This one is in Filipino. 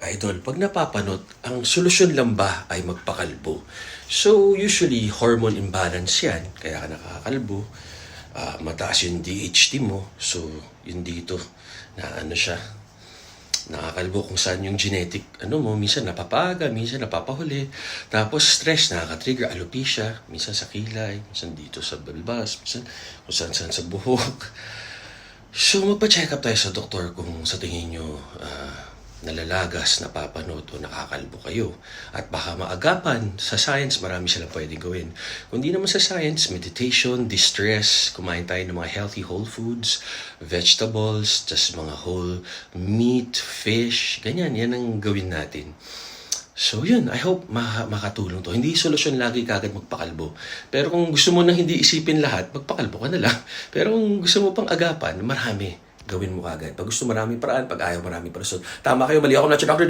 Idol, pag napapanot, ang solusyon lang ba ay magpakalbo? So, usually, hormone imbalance yan. Kaya ka nakakalbo. Ah, mataas yung DHT mo. So, yun dito, na ano siya, nakakalbo kung saan yung genetic, ano mo, minsan napapaga, minsan napapahuli. Tapos stress, nakaka-trigger, alopecia, minsan sa kilay, minsan dito sa balbas, minsan kung saan saan sa buhok. So, magpa-check up tayo sa doktor kung sa tingin nyo ah, nalalagas, napapanot o nakakalbo kayo. At baka maagapan, sa science, marami sila pwedeng gawin. Kung di naman sa science, meditation, distress, kumain tayo ng mga healthy whole foods, vegetables, tas mga whole meat, fish, ganyan, yan ang gawin natin. So yun, I hope maka- makatulong to. Hindi solusyon lagi kagad magpakalbo. Pero kung gusto mo nang hindi isipin lahat, magpakalbo ka na lang. Pero kung gusto mo pang agapan, marami. Gawin mo kagad. Pag gusto maraming paraan, pag ayaw maraming paraan. Tama kayo, mali ako na Dr.